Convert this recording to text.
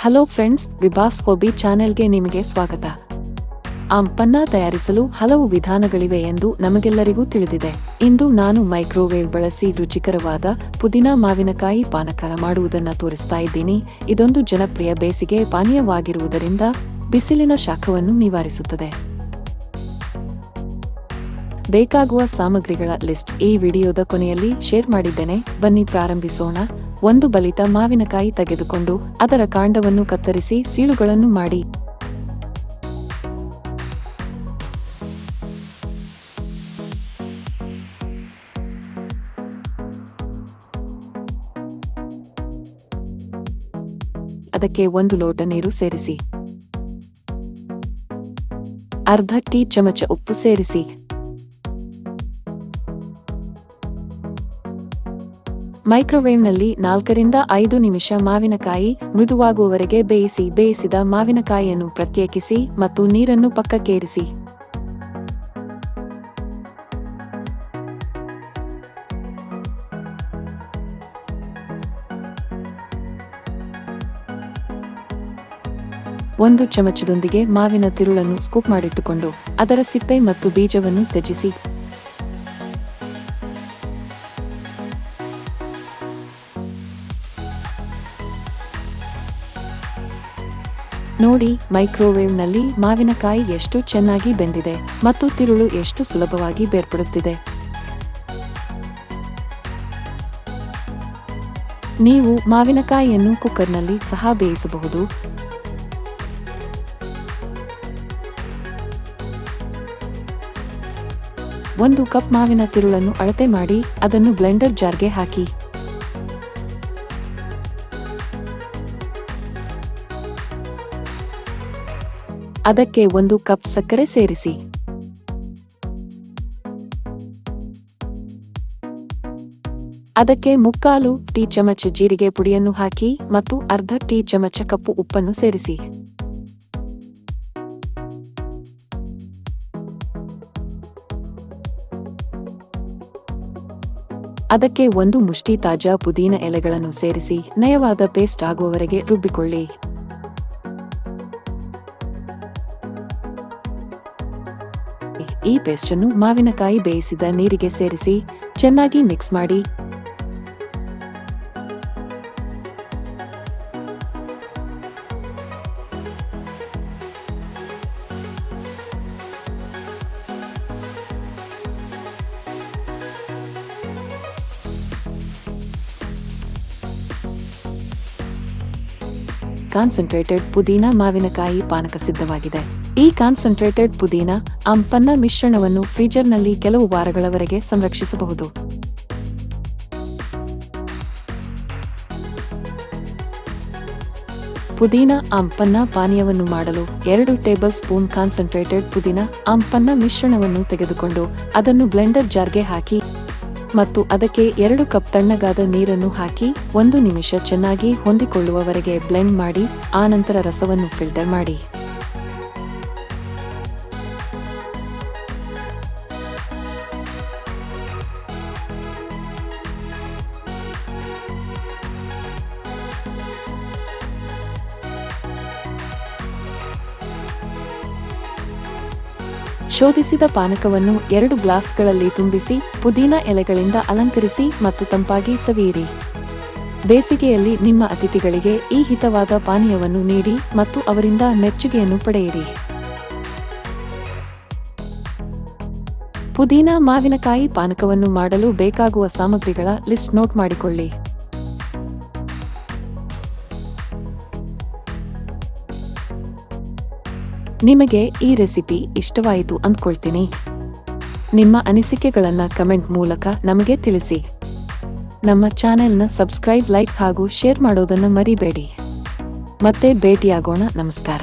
Hello friends Vibhas hobby ಚಾನೆಲ್ಗೆ ನಿಮಗೆ ಸ್ವಾಗತ. ಆಂಪನ್ನ ತಯಾರಿಸಲು ಹಲವು ವಿಧಾನಗಳಿವೆ ಎಂದು ನಮಗೆಲ್ಲರಿಗೂ ತಿಳಿದಿದೆ. ಇಂದು ನಾನು ಮೈಕ್ರೋವೇವ್ ಬಳಸಿ ರುಚಿಕರವಾದ ಪುದೀನಾ ಮಾವಿನಕಾಯಿ ಪಾನಕ ಮಾಡುವುದನ್ನು ತೋರಿಸ್ತಾ ಇದ್ದೀನಿ. ಇದೊಂದು ಜನಪ್ರಿಯ ಬೇಸಿಗೆ ಪಾನೀಯವಾಗಿರುವುದರಿಂದ ಬಿಸಿಲಿನ ಶಾಖವನ್ನು ನಿವಾರಿಸುತ್ತದೆ. ಬೇಕಾಗುವ ಸಾಮಗ್ರಿಗಳ ಲಿಸ್ಟ್ ಈ ವಿಡಿಯೋದ ಕೊನೆಯಲ್ಲಿ ಶೇರ್ ಮಾಡಿದ್ದೇನೆ. ಬನ್ನಿ ಪ್ರಾರಂಭಿಸೋಣ. ಒಂದು ಬಲಿತ ಮಾವಿನಕಾಯಿ ತೆಗೆದುಕೊಂಡು ಅದರ ಕಾಂಡವನ್ನು ಕತ್ತರಿಸಿ ಸೀಳುಗಳನ್ನು ಮಾಡಿ. ಅದಕ್ಕೆ ಒಂದು ಲೋಟ ನೀರು ಸೇರಿಸಿ. ಅರ್ಧ ಟೀ ಚಮಚ ಉಪ್ಪು ಸೇರಿಸಿ. ಮೈಕ್ರೋವೇವ್ನಲ್ಲಿ ನಾಲ್ಕರಿಂದ ಐದು ನಿಮಿಷ ಮಾವಿನಕಾಯಿ ಮೃದುವಾಗುವವರೆಗೆ ಬೇಯಿಸಿ, ಬೇಯಿಸಿದ ಮಾವಿನಕಾಯಿಯನ್ನು ಪ್ರತ್ಯೇಕಿಸಿ ಮತ್ತು ನೀರನ್ನು ಪಕ್ಕಕ್ಕೇರಿಸಿ. ಒಂದು ಚಮಚದೊಂದಿಗೆ ಮಾವಿನ ತಿರುಳನ್ನು ಸ್ಕೂಪ್ ಮಾಡಿಟ್ಟುಕೊಂಡು, ಅದರ ಸಿಪ್ಪೆ ಮತ್ತು ಬೀಜವನ್ನು ತ್ಯಜಿಸಿ. ನೋಡಿ, ಮೈಕ್ರೋವೇವ್ನಲ್ಲಿ ಮಾವಿನಕಾಯಿ ಎಷ್ಟು ಚೆನ್ನಾಗಿ ಬೆಂದಿದೆ ಮತ್ತು ತಿರುಳು ಎಷ್ಟು ಸುಲಭವಾಗಿ ಬೇರ್ಪಡುತ್ತಿದೆ. ನೀವು ಮಾವಿನಕಾಯಿಯನ್ನು ಕುಕ್ಕರ್ನಲ್ಲಿ ಸಹ ಬೇಯಿಸಬಹುದು. ಒಂದು ಕಪ್ ಮಾವಿನ ತಿರುಳನ್ನು ಅಳತೆ ಮಾಡಿ, ಅದನ್ನು ಬ್ಲೆಂಡರ್ ಜಾರ್ಗೆ ಹಾಕಿ. ಅದಕ್ಕೆ ಒಂದು ಕಪ್ ಸಕ್ಕರೆ ಸೇರಿಸಿ. ಅದಕ್ಕೆ ಮುಕ್ಕಾಲು ಟೀ ಚಮಚ ಜೀರಿಗೆ ಪುಡಿಯನ್ನು ಹಾಕಿ ಮತ್ತು ಅರ್ಧ ಟೀ ಚಮಚ ಕಪ್ಪು ಉಪ್ಪನ್ನು ಸೇರಿಸಿ. ಅದಕ್ಕೆ ಒಂದು ಮುಷ್ಟಿ ತಾಜಾ ಪುದೀನ ಎಲೆಗಳನ್ನು ಸೇರಿಸಿ, ನಯವಾದ ಪೇಸ್ಟ್ ಆಗುವವರೆಗೆ ರುಬ್ಬಿಕೊಳ್ಳಿ. ಈ ಪೇಸ್ಟನ್ನು ಮಾವಿನಕಾಯಿ ಬೇಯಿಸಿದ ನೀರಿಗೆ ಸೇರಿಸಿ ಚೆನ್ನಾಗಿ ಮಿಕ್ಸ್ ಮಾಡಿ. ಕಾನ್ಸಂಟ್ರೇಟೆಡ್ ಪುದೀನಾ ಮಾವಿನಕಾಯಿ ಪಾನಕ ಸಿದ್ಧವಾಗಿದೆ. ಈ ಕಾನ್ಸಂಟ್ರೇಟೆಡ್ ಪುದೀನ ಅಂಪನ್ನ ಮಿಶ್ರಣವನ್ನು ಫ್ರೀಜರ್ನಲ್ಲಿ ಕೆಲವು ವಾರಗಳವರೆಗೆ ಸಂರಕ್ಷಿಸಬಹುದು. ಪುದೀನ ಅಂಪನ್ನ ಪಾನೀಯವನ್ನು ಮಾಡಲು ಎರಡು ಟೇಬಲ್ ಸ್ಪೂನ್ ಕಾನ್ಸಂಟ್ರೇಟೆಡ್ ಪುದೀನ ಅಂಪನ್ನ ಮಿಶ್ರಣವನ್ನು ತೆಗೆದುಕೊಂಡು ಅದನ್ನು ಬ್ಲೆಂಡರ್ ಜಾರ್ಗೆ ಹಾಕಿ ಮತ್ತು ಅದಕ್ಕೆ ಎರಡು ಕಪ್ ತಣ್ಣಗಾದ ನೀರನ್ನು ಹಾಕಿ ಒಂದು ನಿಮಿಷ ಚೆನ್ನಾಗಿ ಹೊಂದಿಕೊಳ್ಳುವವರೆಗೆ ಬ್ಲೆಂಡ್ ಮಾಡಿ ಆನಂತರ ರಸವನ್ನು ಫಿಲ್ಟರ್ ಮಾಡಿ. ಶೋಧಿಸಿದ ಪಾನಕವನ್ನು ಎರಡು ಗ್ಲಾಸ್ಗಳಲ್ಲಿ ತುಂಬಿಸಿ ಪುದೀನ ಎಲೆಗಳಿಂದ ಅಲಂಕರಿಸಿ ಮತ್ತು ತಂಪಾಗಿ ಸವಿಯಿರಿ. ಬೇಸಿಗೆಯಲ್ಲಿ ನಿಮ್ಮ ಅತಿಥಿಗಳಿಗೆ ಈ ಹಿತವಾದ ಪಾನೀಯವನ್ನು ನೀಡಿ ಮತ್ತು ಅವರಿಂದ ಮೆಚ್ಚುಗೆಯನ್ನು ಪಡೆಯಿರಿ. ಪುದೀನ ಮಾವಿನಕಾಯಿ ಪಾನಕವನ್ನು ಮಾಡಲು ಬೇಕಾಗುವ ಸಾಮಗ್ರಿಗಳ ಲಿಸ್ಟ್ ನೋಟ್ ಮಾಡಿಕೊಳ್ಳಿ. ನಿಮಗೆ ಈ ರೆಸಿಪಿ ಇಷ್ಟವಾಯಿತು ಅಂದ್ಕೊಳ್ತೀನಿ. ನಿಮ್ಮ ಅನಿಸಿಕೆಗಳನ್ನು ಕಮೆಂಟ್ ಮೂಲಕ ನಮಗೆ ತಿಳಿಸಿ. ನಮ್ಮ ಚಾನೆಲ್ನ ಸಬ್ಸ್ಕ್ರೈಬ್, ಲೈಕ್ ಹಾಗೂ ಶೇರ್ ಮಾಡೋದನ್ನು ಮರಿಬೇಡಿ. ಮತ್ತೆ ಭೇಟಿಯಾಗೋಣ. ನಮಸ್ಕಾರ.